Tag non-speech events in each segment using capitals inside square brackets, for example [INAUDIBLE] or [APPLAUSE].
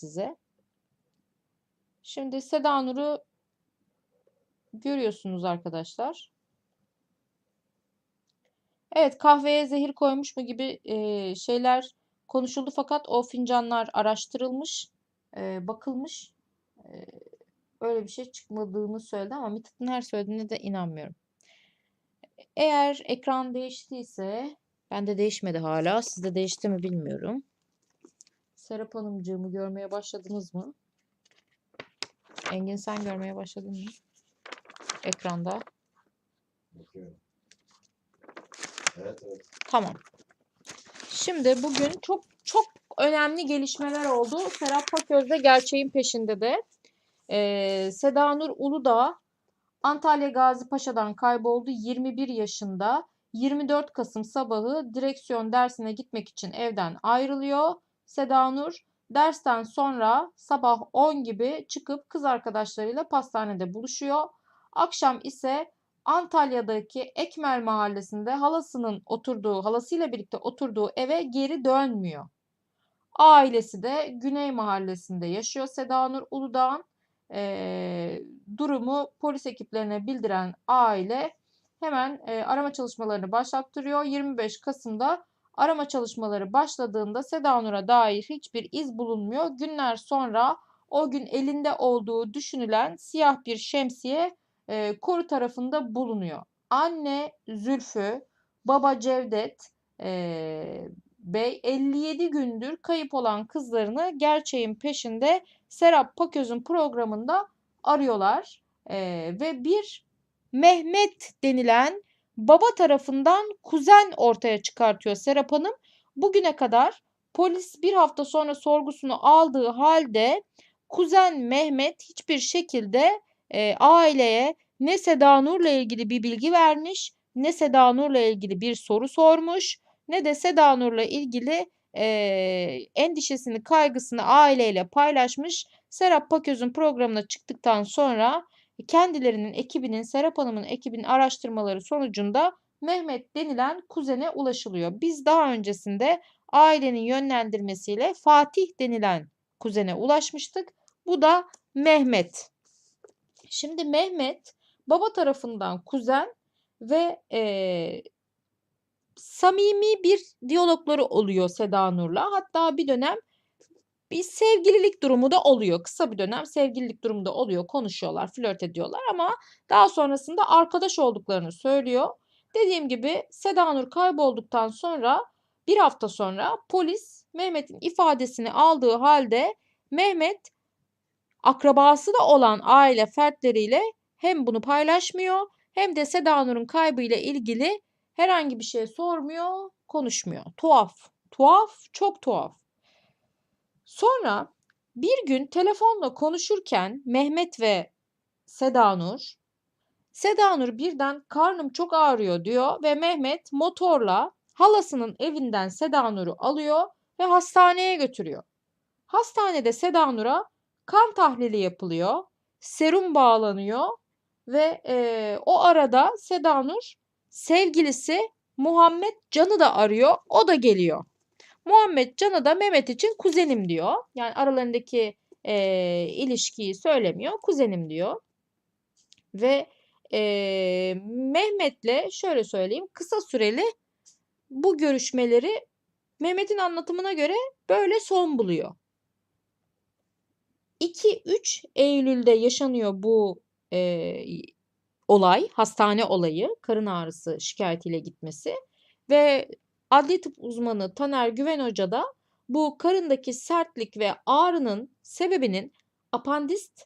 size. Şimdi Seda Nur'u görüyorsunuz arkadaşlar. Evet kahveye zehir koymuş mu gibi e, şeyler konuşuldu fakat o fincanlar araştırılmış, e, bakılmış. E, öyle bir şey çıkmadığını söyledi ama Mithat'ın her söylediğine de inanmıyorum. Eğer ekran değiştiyse, bende değişmedi hala, sizde değişti mi bilmiyorum. Serap Hanımcığımı görmeye başladınız mı? Engin sen görmeye başladın mı? Ekranda. Bakıyorum. Evet evet. Tamam. Şimdi bugün çok çok önemli gelişmeler oldu. Serap Paköz'de gerçeğin peşinde de. Ee, Seda Nur Uludağ Antalya Gazi Paşa'dan kayboldu. 21 yaşında. 24 Kasım sabahı direksiyon dersine gitmek için evden ayrılıyor. Seda Nur dersten sonra sabah 10 gibi çıkıp kız arkadaşlarıyla pastanede buluşuyor. Akşam ise Antalya'daki Ekmel mahallesinde halasının oturduğu, halasıyla birlikte oturduğu eve geri dönmüyor. Ailesi de Güney mahallesinde yaşıyor. Seda Nur Uludağ'ın eee, durumu polis ekiplerine bildiren aile hemen eee, arama çalışmalarını başlattırıyor. 25 Kasım'da arama çalışmaları başladığında Seda Nur'a dair hiçbir iz bulunmuyor. Günler sonra o gün elinde olduğu düşünülen siyah bir şemsiye e, koru tarafında bulunuyor. Anne Zülfü, baba Cevdet e, Bey 57 gündür kayıp olan kızlarını gerçeğin peşinde Serap Paköz'ün programında arıyorlar. E, ve bir Mehmet denilen baba tarafından kuzen ortaya çıkartıyor Serap Hanım. Bugüne kadar polis bir hafta sonra sorgusunu aldığı halde kuzen Mehmet hiçbir şekilde e, aileye ne Seda Nur'la ilgili bir bilgi vermiş, ne Seda Nur'la ilgili bir soru sormuş, ne de Seda Nur'la ilgili e, endişesini, kaygısını aileyle paylaşmış. Serap Paköz'ün programına çıktıktan sonra kendilerinin ekibinin, Serap Hanım'ın ekibinin araştırmaları sonucunda Mehmet denilen kuzene ulaşılıyor. Biz daha öncesinde ailenin yönlendirmesiyle Fatih denilen kuzene ulaşmıştık. Bu da Mehmet. Şimdi Mehmet baba tarafından kuzen ve eee, samimi bir diyalogları oluyor Seda Nur'la. Hatta bir dönem bir sevgililik durumu da oluyor. Kısa bir dönem sevgililik durumu da oluyor. Konuşuyorlar, flört ediyorlar ama daha sonrasında arkadaş olduklarını söylüyor. Dediğim gibi Seda Nur kaybolduktan sonra bir hafta sonra polis Mehmet'in ifadesini aldığı halde Mehmet akrabası da olan aile fertleriyle hem bunu paylaşmıyor hem de Seda Nur'un kaybıyla ilgili herhangi bir şey sormuyor, konuşmuyor. Tuhaf, tuhaf, çok tuhaf. Sonra bir gün telefonla konuşurken Mehmet ve Seda Nur, Seda Nur birden karnım çok ağrıyor diyor ve Mehmet motorla halasının evinden Seda Nur'u alıyor ve hastaneye götürüyor. Hastanede Seda Nur'a kan tahlili yapılıyor, serum bağlanıyor ve e, o arada Seda Nur sevgilisi Muhammed Can'ı da arıyor. O da geliyor. Muhammed Can'ı da Mehmet için kuzenim diyor. Yani aralarındaki e, ilişkiyi söylemiyor. Kuzenim diyor. Ve e, Mehmet'le şöyle söyleyeyim kısa süreli bu görüşmeleri Mehmet'in anlatımına göre böyle son buluyor. 2-3 Eylül'de yaşanıyor bu e, olay, hastane olayı, karın ağrısı şikayetiyle gitmesi ve adli tıp uzmanı Taner Güven Hoca da bu karındaki sertlik ve ağrının sebebinin apandist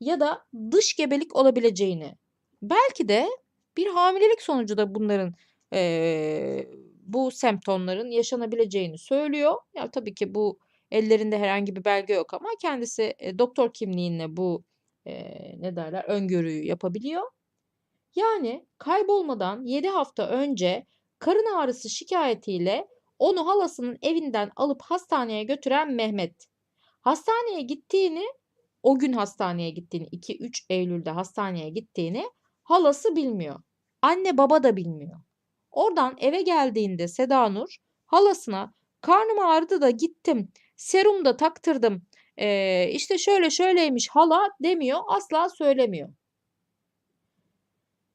ya da dış gebelik olabileceğini, belki de bir hamilelik sonucu da bunların eee, bu semptomların yaşanabileceğini söylüyor. Ya tabii ki bu ellerinde herhangi bir belge yok ama kendisi e, doktor kimliğinle bu e, ne derler öngörüyü yapabiliyor. Yani kaybolmadan 7 hafta önce karın ağrısı şikayetiyle onu halasının evinden alıp hastaneye götüren Mehmet. Hastaneye gittiğini, o gün hastaneye gittiğini, 2-3 Eylül'de hastaneye gittiğini halası bilmiyor. Anne baba da bilmiyor. Oradan eve geldiğinde Seda Nur halasına karnım ağrıdı da gittim, serum da taktırdım, Ee, işte şöyle şöyleymiş hala demiyor. Asla söylemiyor.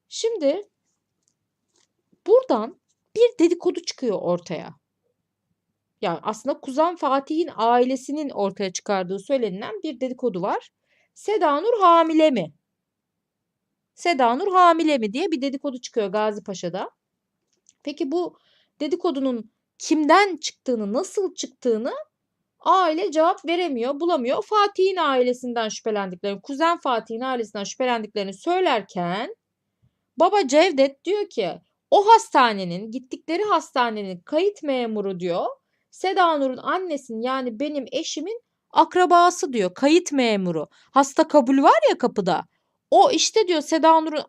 Şimdi buradan bir dedikodu çıkıyor ortaya. Yani aslında Kuzen Fatih'in ailesinin ortaya çıkardığı söylenilen bir dedikodu var. Seda Nur hamile mi? Seda Nur hamile mi diye bir dedikodu çıkıyor Gazi Paşa'da. Peki bu dedikodunun kimden çıktığını, nasıl çıktığını aile cevap veremiyor, bulamıyor. Fatih'in ailesinden şüphelendiklerini, kuzen Fatih'in ailesinden şüphelendiklerini söylerken baba Cevdet diyor ki o hastanenin, gittikleri hastanenin kayıt memuru diyor. Seda Nur'un annesinin yani benim eşimin akrabası diyor. Kayıt memuru. Hasta kabul var ya kapıda. O işte diyor Seda Nur'un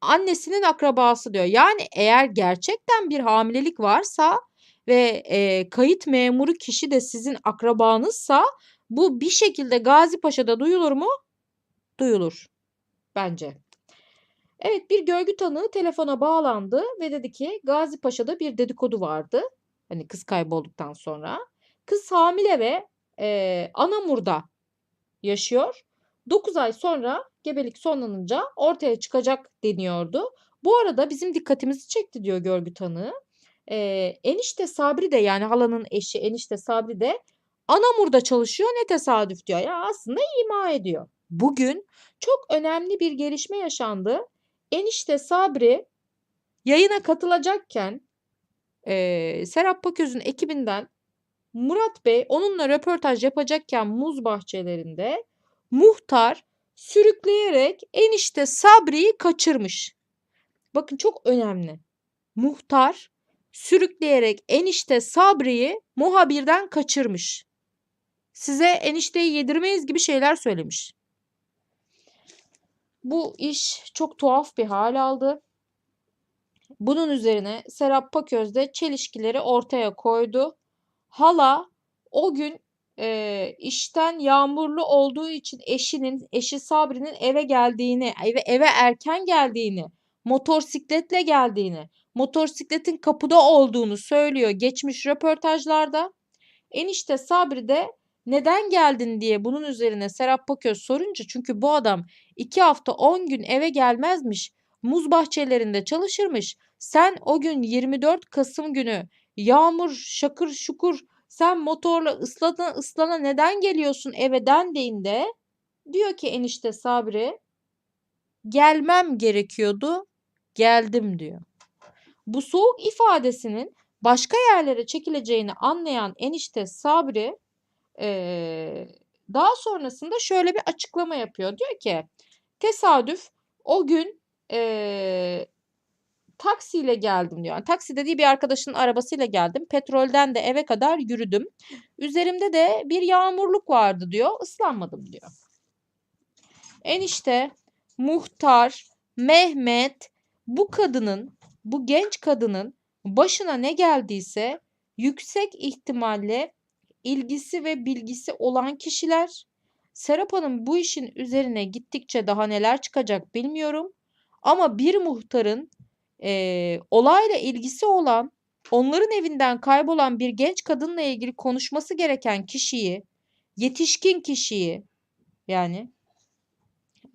annesinin akrabası diyor. Yani eğer gerçekten bir hamilelik varsa ve e, kayıt memuru kişi de sizin akrabanızsa bu bir şekilde Gazi Paşa'da duyulur mu? Duyulur. Bence. Evet bir görgü tanığı telefona bağlandı ve dedi ki Gazi Paşa'da bir dedikodu vardı. Hani kız kaybolduktan sonra. Kız hamile ve e, Anamur'da yaşıyor. 9 ay sonra gebelik sonlanınca ortaya çıkacak deniyordu. Bu arada bizim dikkatimizi çekti diyor görgü tanığı. E, enişte Sabri de yani halanın eşi enişte Sabri de Anamur'da çalışıyor ne tesadüf diyor. Ya aslında ima ediyor. Bugün çok önemli bir gelişme yaşandı. Enişte Sabri yayına katılacakken e, Serap Paköz'ün ekibinden Murat Bey onunla röportaj yapacakken muz bahçelerinde muhtar sürükleyerek enişte Sabri'yi kaçırmış. Bakın çok önemli. Muhtar sürükleyerek enişte Sabri'yi muhabirden kaçırmış. Size enişteyi yedirmeyiz gibi şeyler söylemiş. Bu iş çok tuhaf bir hal aldı. Bunun üzerine Serap Paköz de çelişkileri ortaya koydu. Hala o gün e, işten yağmurlu olduğu için eşinin, eşi Sabri'nin eve geldiğini, eve, eve erken geldiğini, motosikletle geldiğini, motosikletin kapıda olduğunu söylüyor geçmiş röportajlarda. Enişte Sabri de neden geldin diye bunun üzerine Serap Paköz sorunca çünkü bu adam iki hafta on gün eve gelmezmiş, muz bahçelerinde çalışırmış. Sen o gün 24 Kasım günü yağmur şakır şukur sen motorla ıslana ıslana neden geliyorsun eve dendiğinde diyor ki enişte Sabri gelmem gerekiyordu geldim diyor. Bu soğuk ifadesinin başka yerlere çekileceğini anlayan enişte Sabri eee, daha sonrasında şöyle bir açıklama yapıyor. Diyor ki tesadüf o gün eee taksiyle geldim diyor. Yani taksi dediği bir arkadaşının arabasıyla geldim. Petrolden de eve kadar yürüdüm. Üzerimde de bir yağmurluk vardı diyor. Islanmadım diyor. Enişte, muhtar, Mehmet bu kadının, bu genç kadının başına ne geldiyse yüksek ihtimalle ilgisi ve bilgisi olan kişiler. Serap Hanım bu işin üzerine gittikçe daha neler çıkacak bilmiyorum. Ama bir muhtarın eee, olayla ilgisi olan, onların evinden kaybolan bir genç kadınla ilgili konuşması gereken kişiyi, yetişkin kişiyi yani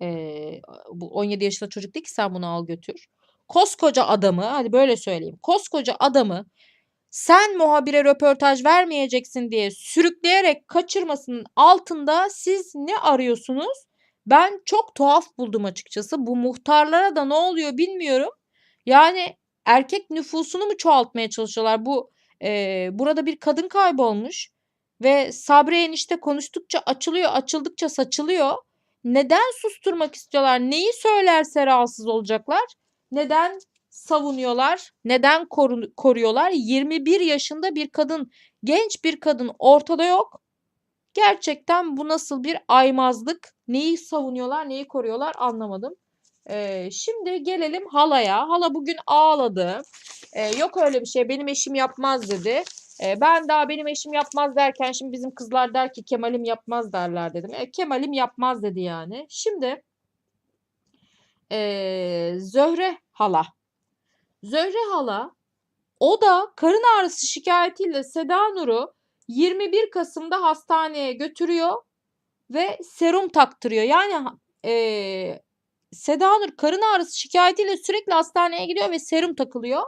eee, bu 17 yaşında çocuk değil ki sen bunu al götür. Koskoca adamı, hadi böyle söyleyeyim. Koskoca adamı sen muhabire röportaj vermeyeceksin diye sürükleyerek kaçırmasının altında siz ne arıyorsunuz? Ben çok tuhaf buldum açıkçası. Bu muhtarlara da ne oluyor bilmiyorum. Yani erkek nüfusunu mu çoğaltmaya çalışıyorlar? Bu e, burada bir kadın kaybolmuş ve Sabri enişte konuştukça açılıyor, açıldıkça saçılıyor. Neden susturmak istiyorlar? Neyi söylerse rahatsız olacaklar? Neden savunuyorlar? Neden koru- koruyorlar? 21 yaşında bir kadın, genç bir kadın ortada yok. Gerçekten bu nasıl bir aymazlık? Neyi savunuyorlar, neyi koruyorlar anlamadım. Ee, şimdi gelelim halaya. Hala bugün ağladı. Ee, yok öyle bir şey benim eşim yapmaz dedi. Ee, ben daha benim eşim yapmaz derken şimdi bizim kızlar der ki Kemal'im yapmaz derler dedim. E, Kemal'im yapmaz dedi yani. Şimdi ee, Zöhre hala. Zöhre hala o da karın ağrısı şikayetiyle Seda Nur'u 21 Kasım'da hastaneye götürüyor. ve serum taktırıyor. Yani eee Seda Nur karın ağrısı şikayetiyle sürekli hastaneye gidiyor ve serum takılıyor.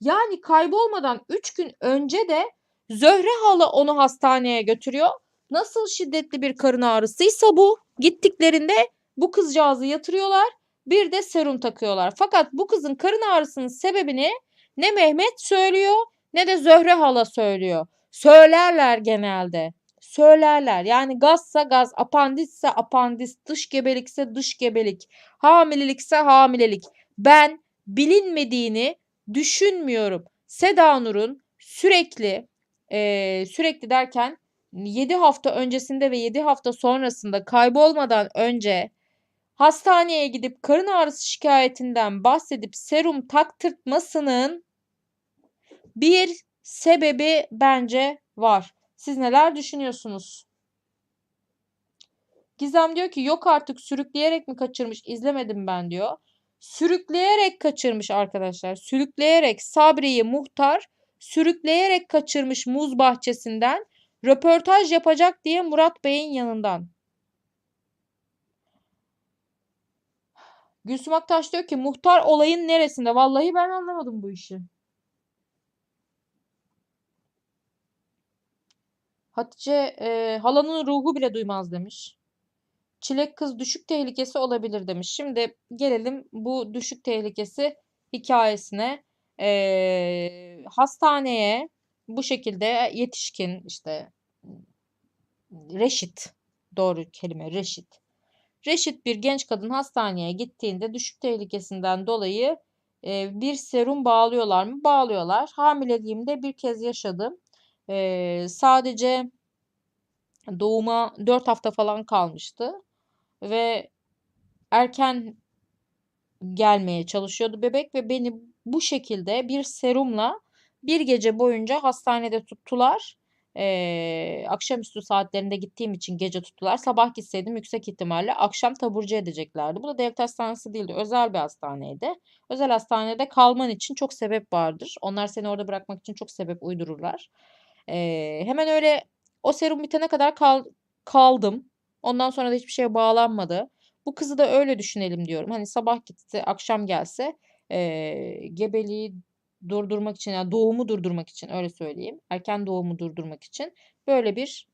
Yani kaybolmadan 3 gün önce de Zöhre hala onu hastaneye götürüyor. Nasıl şiddetli bir karın ağrısıysa bu. Gittiklerinde bu kızcağızı yatırıyorlar. Bir de serum takıyorlar. Fakat bu kızın karın ağrısının sebebini ne Mehmet söylüyor ne de Zöhre hala söylüyor. Söylerler genelde. Söylerler. Yani gazsa gaz, apandisse apandis, dış gebelikse dış gebelik, hamilelikse hamilelik. Ben bilinmediğini düşünmüyorum. Seda Nur'un sürekli eee, sürekli derken 7 hafta öncesinde ve 7 hafta sonrasında kaybolmadan önce hastaneye gidip karın ağrısı şikayetinden bahsedip serum taktırtmasının bir sebebi bence var. Siz neler düşünüyorsunuz? Gizem diyor ki yok artık sürükleyerek mi kaçırmış izlemedim ben diyor. Sürükleyerek kaçırmış arkadaşlar. Sürükleyerek Sabri'yi muhtar sürükleyerek kaçırmış muz bahçesinden röportaj yapacak diye Murat Bey'in yanından. Gülsüm Aktaş diyor ki muhtar olayın neresinde? Vallahi ben anlamadım bu işi. Hatice e, halanın ruhu bile duymaz demiş. Çilek kız düşük tehlikesi olabilir demiş. Şimdi gelelim bu düşük tehlikesi hikayesine. Ee, hastaneye bu şekilde yetişkin işte Reşit doğru kelime Reşit. Reşit bir genç kadın hastaneye gittiğinde düşük tehlikesinden dolayı e, bir serum bağlıyorlar mı? Bağlıyorlar. Hamileliğimde bir kez yaşadım. Ee, sadece doğuma 4 hafta falan kalmıştı ve erken gelmeye çalışıyordu bebek ve beni bu şekilde bir serumla bir gece boyunca hastanede tuttular. Ee, akşamüstü saatlerinde gittiğim için gece tuttular. Sabah gitseydim yüksek ihtimalle akşam taburcu edeceklerdi. Bu da devlet hastanesi değildi. Özel bir hastaneydi. Özel hastanede kalman için çok sebep vardır. Onlar seni orada bırakmak için çok sebep uydururlar. Ee, hemen öyle o serum bitene kadar kal, kaldım. Ondan sonra da hiçbir şeye bağlanmadı. Bu kızı da öyle düşünelim diyorum. Hani sabah gitse, akşam gelse eee, gebeliği durdurmak için, yani doğumu durdurmak için öyle söyleyeyim. Erken doğumu durdurmak için böyle bir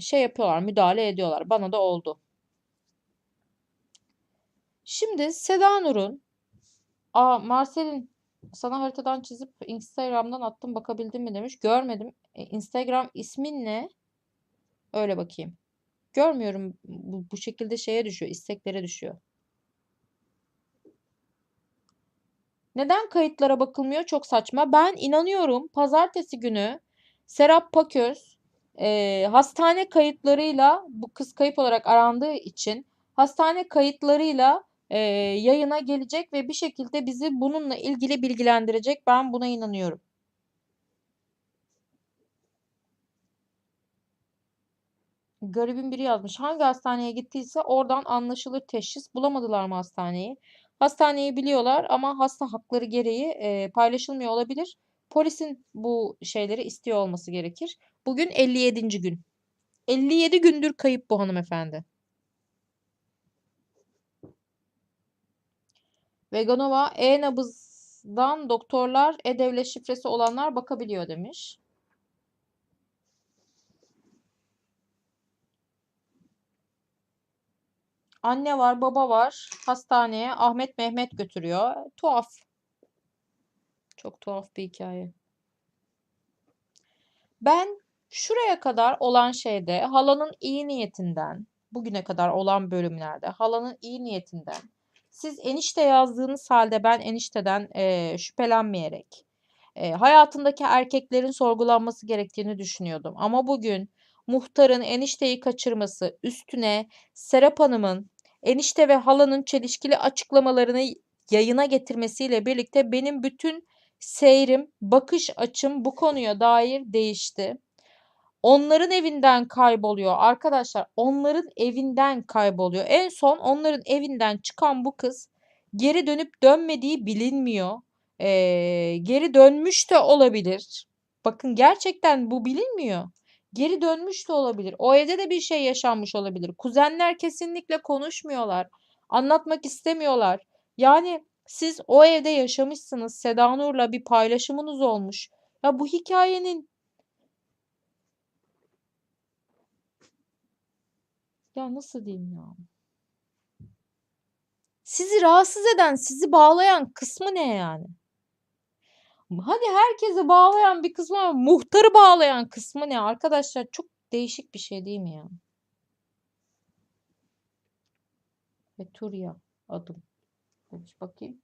şey yapıyorlar, müdahale ediyorlar. Bana da oldu. Şimdi Seda Nur'un Aa Marcel'in sana haritadan çizip Instagram'dan attım bakabildin mi demiş. Görmedim. E, Instagram ismin ne? Öyle bakayım. Görmüyorum. Bu, bu şekilde şeye düşüyor. isteklere düşüyor. Neden kayıtlara bakılmıyor? Çok saçma. Ben inanıyorum pazartesi günü Serap Paköz e, hastane kayıtlarıyla bu kız kayıp olarak arandığı için hastane kayıtlarıyla e, yayına gelecek ve bir şekilde bizi bununla ilgili bilgilendirecek. Ben buna inanıyorum. Garibin biri yazmış. Hangi hastaneye gittiyse oradan anlaşılır teşhis. Bulamadılar mı hastaneyi? Hastaneyi biliyorlar ama hasta hakları gereği e, paylaşılmıyor olabilir. Polisin bu şeyleri istiyor olması gerekir. Bugün 57. gün. 57 gündür kayıp bu hanımefendi. Veganova e-nabızdan doktorlar e-devlet şifresi olanlar bakabiliyor demiş. Anne var, baba var. Hastaneye Ahmet Mehmet götürüyor. Tuhaf. Çok tuhaf bir hikaye. Ben şuraya kadar olan şeyde halanın iyi niyetinden, bugüne kadar olan bölümlerde halanın iyi niyetinden, siz enişte yazdığınız halde ben enişteden eee, şüphelenmeyerek, eee, hayatındaki erkeklerin sorgulanması gerektiğini düşünüyordum. Ama bugün muhtarın enişteyi kaçırması üstüne Serap Hanım'ın enişte ve halanın çelişkili açıklamalarını yayına getirmesiyle birlikte benim bütün seyrim, bakış açım bu konuya dair değişti. Onların evinden kayboluyor arkadaşlar. Onların evinden kayboluyor. En son onların evinden çıkan bu kız geri dönüp dönmediği bilinmiyor. Ee, geri dönmüş de olabilir. Bakın gerçekten bu bilinmiyor. Geri dönmüş de olabilir. O evde de bir şey yaşanmış olabilir. Kuzenler kesinlikle konuşmuyorlar. Anlatmak istemiyorlar. Yani siz o evde yaşamışsınız. Seda Nur'la bir paylaşımınız olmuş. Ya bu hikayenin ya nasıl diyeyim ya? Sizi rahatsız eden, sizi bağlayan kısmı ne yani? Hadi herkesi bağlayan bir kısmı ama muhtarı bağlayan kısmı ne arkadaşlar? Çok değişik bir şey değil mi ya? Veturia adım. Demiş bakayım.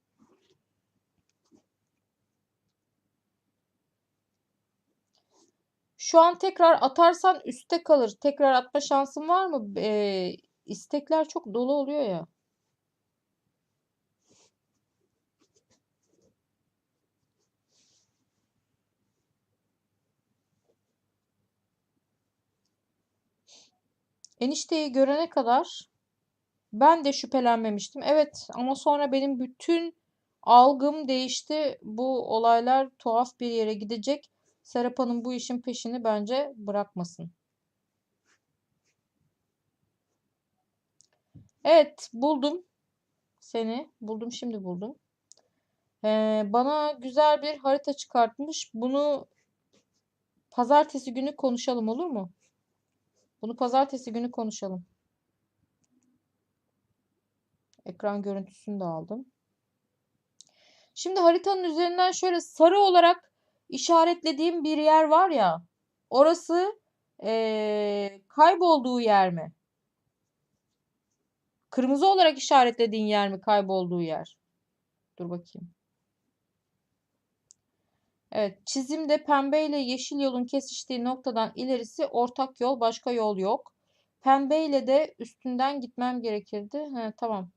Şu an tekrar atarsan üstte kalır. Tekrar atma şansın var mı? Ee, istekler çok dolu oluyor ya. Enişteyi görene kadar ben de şüphelenmemiştim. Evet ama sonra benim bütün algım değişti. Bu olaylar tuhaf bir yere gidecek. Serap Hanım bu işin peşini bence bırakmasın. Evet buldum seni. Buldum şimdi buldum. Ee, bana güzel bir harita çıkartmış. Bunu pazartesi günü konuşalım olur mu? Bunu pazartesi günü konuşalım. Ekran görüntüsünü de aldım. Şimdi haritanın üzerinden şöyle sarı olarak işaretlediğim bir yer var ya. Orası ee, kaybolduğu yer mi? Kırmızı olarak işaretlediğin yer mi kaybolduğu yer? Dur bakayım. Evet, çizimde pembe ile yeşil yolun kesiştiği noktadan ilerisi ortak yol, başka yol yok. Pembe ile de üstünden gitmem gerekirdi. He, tamam.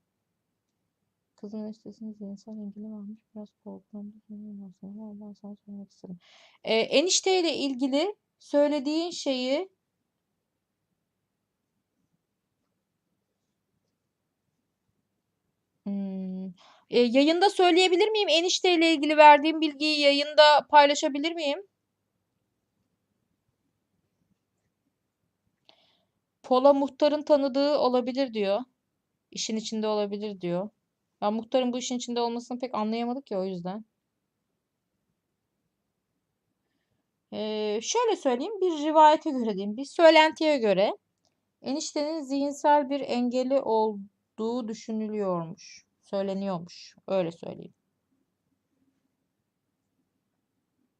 Kızın eniştesinin zihinsel engeli varmış. Biraz korkuyorum. Ben sana söylemek istedim. Ee, enişte ile ilgili söylediğin şeyi Hmm. E, yayında söyleyebilir miyim? Enişte ile ilgili verdiğim bilgiyi yayında paylaşabilir miyim? Pola muhtarın tanıdığı olabilir diyor. İşin içinde olabilir diyor. Ya muhtarın bu işin içinde olmasını pek anlayamadık ya o yüzden. Ee, şöyle söyleyeyim, bir rivayete göre diyeyim, bir söylentiye göre eniştenin zihinsel bir engeli olduğu düşünülüyormuş, söyleniyormuş. Öyle söyleyeyim.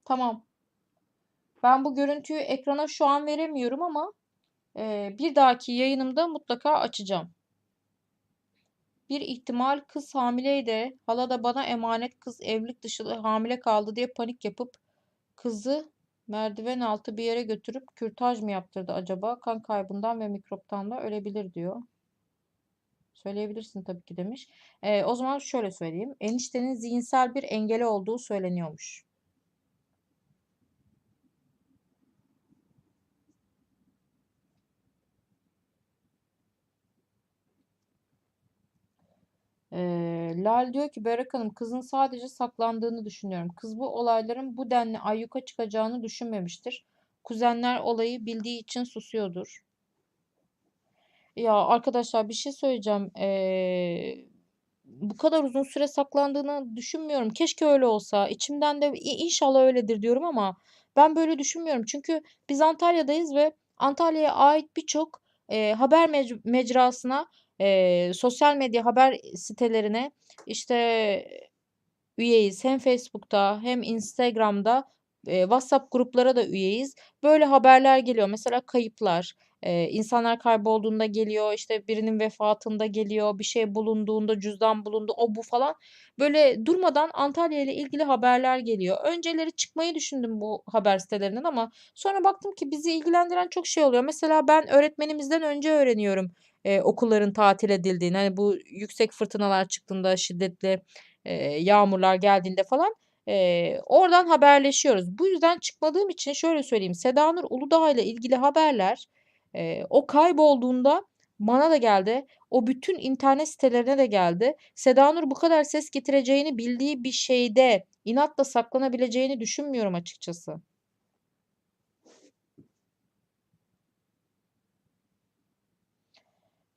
Tamam. Ben bu görüntüyü ekrana şu an veremiyorum ama e, bir dahaki yayınımda mutlaka açacağım. Bir ihtimal kız hamileydi. Hala da bana emanet kız evlilik dışı hamile kaldı diye panik yapıp kızı merdiven altı bir yere götürüp kürtaj mı yaptırdı acaba? Kan kaybından ve mikroptan da ölebilir diyor. Söyleyebilirsin tabii ki demiş. Ee, o zaman şöyle söyleyeyim. Eniştenin zihinsel bir engeli olduğu söyleniyormuş. Ee, Lal diyor ki Berrak Hanım kızın sadece saklandığını düşünüyorum. Kız bu olayların bu denli ayyuka çıkacağını düşünmemiştir. Kuzenler olayı bildiği için susuyordur. Ya arkadaşlar bir şey söyleyeceğim. Ee, bu kadar uzun süre saklandığını düşünmüyorum. Keşke öyle olsa. İçimden de "İ- inşallah öyledir diyorum ama ben böyle düşünmüyorum. Çünkü biz Antalya'dayız ve Antalya'ya ait birçok e, haber mec- mecrasına, e, sosyal medya haber sitelerine işte üyeyiz. Hem Facebook'ta hem Instagram'da e, WhatsApp gruplara da üyeyiz. Böyle haberler geliyor. Mesela kayıplar. E, insanlar kaybolduğunda geliyor. işte birinin vefatında geliyor. Bir şey bulunduğunda cüzdan bulundu. O bu falan. Böyle durmadan Antalya ile ilgili haberler geliyor. Önceleri çıkmayı düşündüm bu haber sitelerinden ama sonra baktım ki bizi ilgilendiren çok şey oluyor. Mesela ben öğretmenimizden önce öğreniyorum e, okulların tatil edildiğini. Hani bu yüksek fırtınalar çıktığında şiddetli e, yağmurlar geldiğinde falan e, oradan haberleşiyoruz. Bu yüzden çıkmadığım için şöyle söyleyeyim. Sedanur Uludağ ile ilgili haberler e, o kaybolduğunda bana da geldi. O bütün internet sitelerine de geldi. Sedanur bu kadar ses getireceğini bildiği bir şeyde inatla saklanabileceğini düşünmüyorum açıkçası.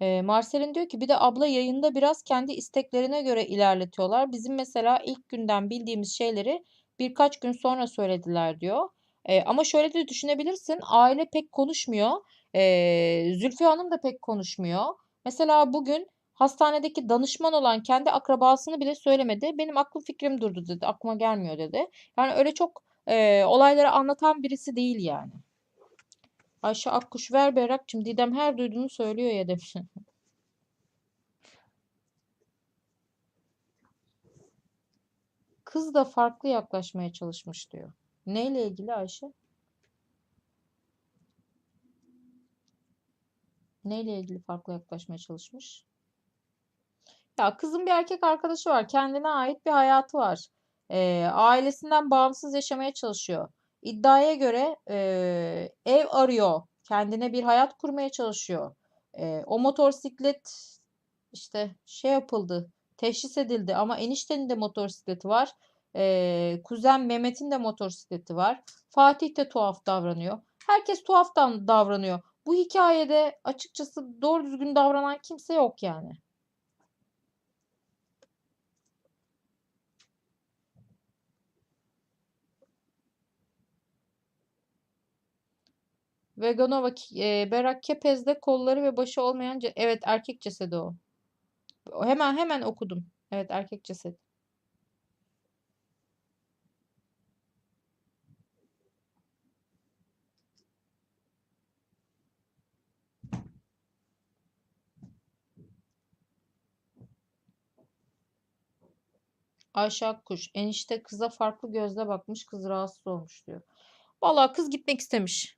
E, Marcel'in diyor ki bir de abla yayında biraz kendi isteklerine göre ilerletiyorlar. Bizim mesela ilk günden bildiğimiz şeyleri birkaç gün sonra söylediler diyor. E, ama şöyle de düşünebilirsin aile pek konuşmuyor. Ee, Zülfü Hanım da pek konuşmuyor. Mesela bugün hastanedeki danışman olan kendi akrabasını bile söylemedi. Benim aklım fikrim durdu dedi. Aklıma gelmiyor dedi. Yani öyle çok e, olayları anlatan birisi değil yani. Ayşe Akkuş ver Berrak'cığım. Didem her duyduğunu söylüyor ya demiş. Kız da farklı yaklaşmaya çalışmış diyor. Neyle ilgili Ayşe? Neyle ilgili farklı yaklaşmaya çalışmış? Ya kızın bir erkek arkadaşı var. Kendine ait bir hayatı var. Ee, ailesinden bağımsız yaşamaya çalışıyor. İddiaya göre e, ev arıyor. Kendine bir hayat kurmaya çalışıyor. E, o motosiklet işte şey yapıldı. Teşhis edildi ama eniştenin de motosikleti var. E, kuzen Mehmet'in de motosikleti var. Fatih de tuhaf davranıyor. Herkes tuhaftan davranıyor. Bu hikayede açıkçası doğru düzgün davranan kimse yok yani. Veganova e, Berak Kepez'de kolları ve başı olmayan evet erkek cesedi. O Hemen hemen okudum. Evet erkek cesedi. Ayşe Akkuş. Enişte kıza farklı gözle bakmış. Kız rahatsız olmuş diyor. Vallahi kız gitmek istemiş.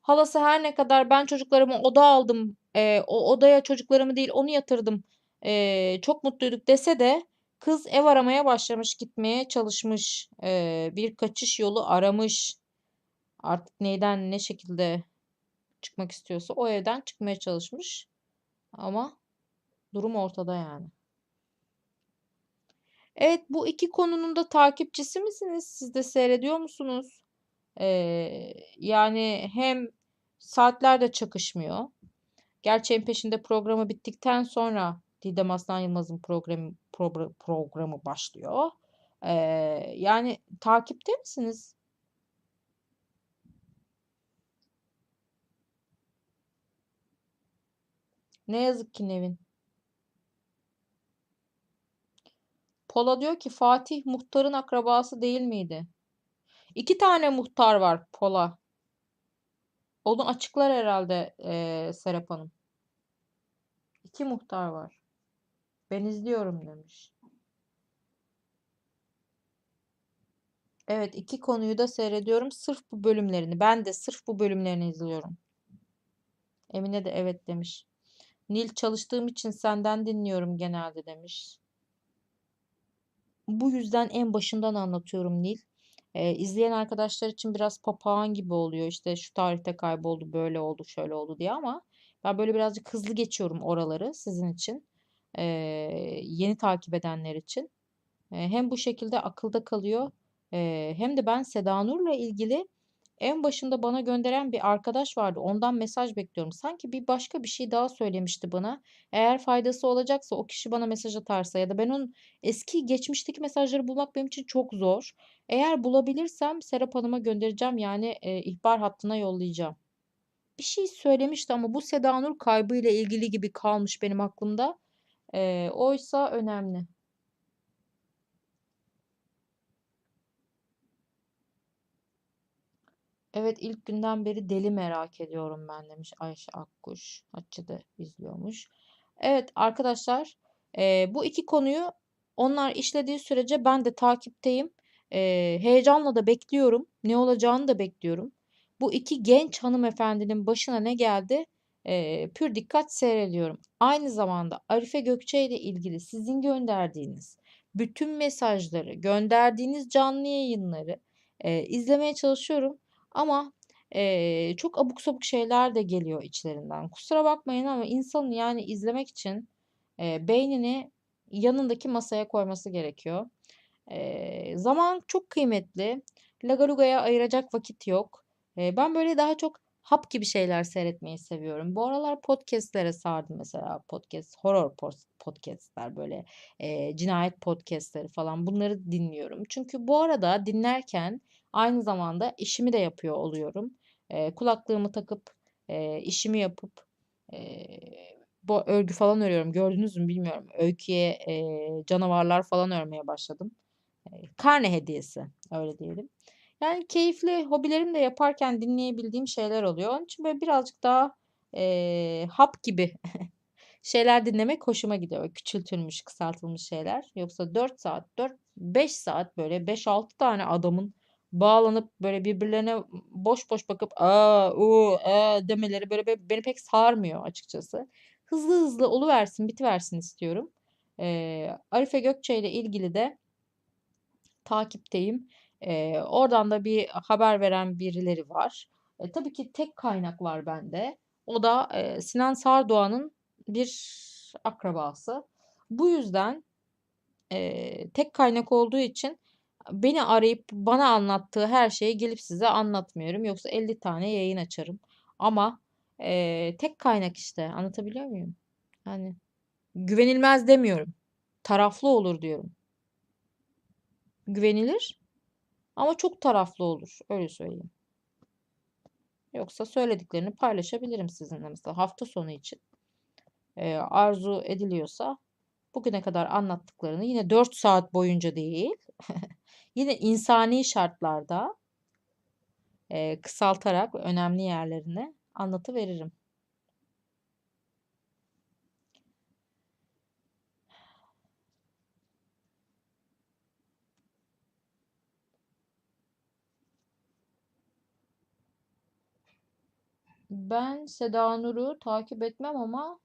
Halası her ne kadar ben çocuklarımı oda aldım. e, o odaya çocuklarımı değil onu yatırdım. e, çok mutluyduk dese de kız ev aramaya başlamış. Gitmeye çalışmış. e, bir kaçış yolu aramış. Artık neyden ne şekilde çıkmak istiyorsa o evden çıkmaya çalışmış. Ama durum ortada yani. Evet bu iki konunun da takipçisi misiniz? Siz de seyrediyor musunuz? Ee, yani hem saatler de çakışmıyor. Gerçeğin peşinde programı bittikten sonra Didem Aslan Yılmaz'ın programı, progr- programı başlıyor. Ee, yani takipte misiniz? Ne yazık ki Nevin. Pola diyor ki Fatih muhtarın akrabası değil miydi? İki tane muhtar var Pola. Onu açıklar herhalde eee Serap Hanım. İki muhtar var. Ben izliyorum demiş. Evet iki konuyu da seyrediyorum. Sırf bu bölümlerini. Ben de sırf bu bölümlerini izliyorum. Emine de evet demiş. Nil çalıştığım için senden dinliyorum genelde demiş. Bu yüzden en başından anlatıyorum Nil. Ee, izleyen arkadaşlar için biraz papağan gibi oluyor. İşte şu tarihte kayboldu, böyle oldu, şöyle oldu diye ama ben böyle birazcık hızlı geçiyorum oraları sizin için. Ee, yeni takip edenler için. Ee, hem bu şekilde akılda kalıyor. ee, hem de ben Seda Nur'la ilgili en başında bana gönderen bir arkadaş vardı. Ondan mesaj bekliyorum. Sanki bir başka bir şey daha söylemişti bana. Eğer faydası olacaksa o kişi bana mesaj atarsa ya da ben onun eski geçmişteki mesajları bulmak benim için çok zor. Eğer bulabilirsem Serap Hanım'a göndereceğim yani e, ihbar hattına yollayacağım. Bir şey söylemişti ama bu Seda Nur kaybıyla ilgili gibi kalmış benim aklımda. E, oysa önemli. Evet ilk günden beri deli merak ediyorum ben demiş Ayşe Akkuş. Hatice de izliyormuş. Evet arkadaşlar e, bu iki konuyu onlar işlediği sürece ben de takipteyim. E, heyecanla da bekliyorum. Ne olacağını da bekliyorum. Bu iki genç hanımefendinin başına ne geldi? E, pür dikkat seyrediyorum. Aynı zamanda Arife Gökçe ile ilgili sizin gönderdiğiniz bütün mesajları, gönderdiğiniz canlı yayınları e, izlemeye çalışıyorum. Ama eee, çok abuk sabuk şeyler de geliyor içlerinden. Kusura bakmayın ama insanın yani izlemek için eee, beynini yanındaki masaya koyması gerekiyor. Eee, zaman çok kıymetli. Lagaluga'ya ayıracak vakit yok. Eee, ben böyle daha çok hap gibi şeyler seyretmeyi seviyorum. Bu aralar podcastlere sardım mesela podcast, horror podcastler böyle e, cinayet podcastleri falan bunları dinliyorum. Çünkü bu arada dinlerken aynı zamanda işimi de yapıyor oluyorum. E, kulaklığımı takıp e, işimi yapıp e, bu örgü falan örüyorum. Gördünüz mü bilmiyorum. Öyküye e, canavarlar falan örmeye başladım. E, karne hediyesi öyle diyelim. Yani keyifli hobilerim de yaparken dinleyebildiğim şeyler oluyor. Onun için böyle birazcık daha eee, hap gibi [LAUGHS] şeyler dinlemek hoşuma gidiyor. Küçültülmüş, kısaltılmış şeyler. Yoksa 4 saat, 4 5 saat böyle 5-6 tane adamın bağlanıp böyle birbirlerine boş boş bakıp aa u aa demeleri böyle be- beni pek sarmıyor açıkçası. Hızlı hızlı oluversin, bitiversin istiyorum. Eee Arife Gökçe ile ilgili de takipteyim. Eee, oradan da bir haber veren birileri var. E, tabii ki tek kaynak var bende. O da eee, Sinan Sardoğan'ın bir akrabası. Bu yüzden eee, tek kaynak olduğu için beni arayıp bana anlattığı her şeyi gelip size anlatmıyorum. Yoksa 50 tane yayın açarım. Ama eee, tek kaynak işte. Anlatabiliyor muyum? Yani güvenilmez demiyorum. Taraflı olur diyorum. Güvenilir ama çok taraflı olur. Öyle söyleyeyim. Yoksa söylediklerini paylaşabilirim sizinle mesela hafta sonu için. Eee, arzu ediliyorsa bugüne kadar anlattıklarını yine 4 saat boyunca değil, [LAUGHS] yine insani şartlarda eee, kısaltarak önemli yerlerini anlatıveririm. Ben Seda Nur'u takip etmem ama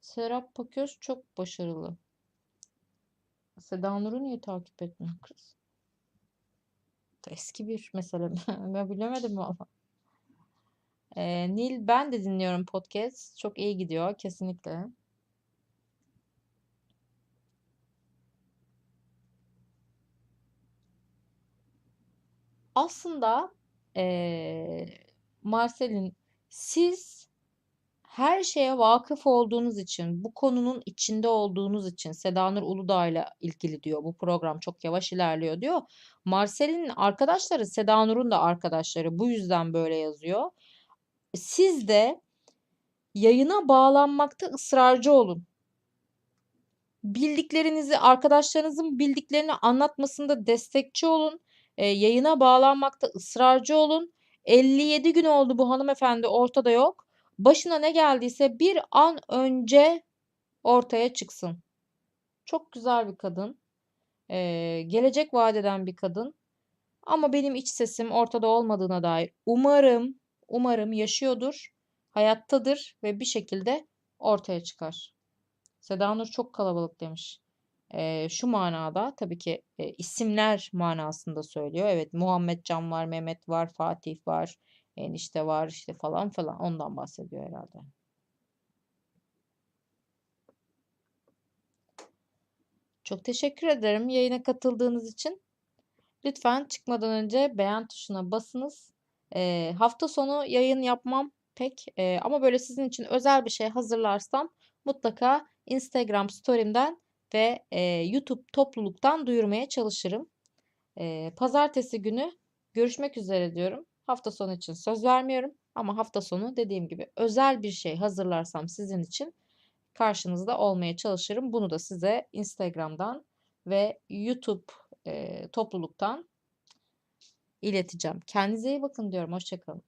Serap Paköz çok başarılı. Seda Nur'u niye takip etmiyor kız? Eski bir [LAUGHS] mesele. Ben bilemedim valla. Ee, Nil ben de dinliyorum podcast. Çok iyi gidiyor kesinlikle. Aslında eee Marcel'in siz her şeye vakıf olduğunuz için, bu konunun içinde olduğunuz için Seda Nur Uludağ'la ilgili diyor. Bu program çok yavaş ilerliyor diyor. Marcel'in arkadaşları Seda Nur'un da arkadaşları bu yüzden böyle yazıyor. Siz de yayına bağlanmakta ısrarcı olun. Bildiklerinizi, arkadaşlarınızın bildiklerini anlatmasında destekçi olun. Eee, yayına bağlanmakta ısrarcı olun. 57 gün oldu bu hanımefendi ortada yok. Başına ne geldiyse bir an önce ortaya çıksın. Çok güzel bir kadın. Eee, gelecek vaat eden bir kadın. Ama benim iç sesim ortada olmadığına dair umarım, umarım yaşıyordur, hayattadır ve bir şekilde ortaya çıkar. Seda Nur çok kalabalık demiş. Eee, şu manada tabii ki e, isimler manasında söylüyor. Evet Muhammed Can var, Mehmet var, Fatih var, enişte var işte falan falan ondan bahsediyor herhalde. Çok teşekkür ederim yayına katıldığınız için. Lütfen çıkmadan önce beğen tuşuna basınız. Eee, hafta sonu yayın yapmam pek eee, ama böyle sizin için özel bir şey hazırlarsam mutlaka Instagram story'imden ve eee, YouTube topluluktan duyurmaya çalışırım. Eee, pazartesi günü görüşmek üzere diyorum. Hafta sonu için söz vermiyorum ama hafta sonu dediğim gibi özel bir şey hazırlarsam sizin için karşınızda olmaya çalışırım. Bunu da size Instagram'dan ve YouTube eee, topluluktan ileteceğim. Kendinize iyi bakın diyorum. Hoşça kalın.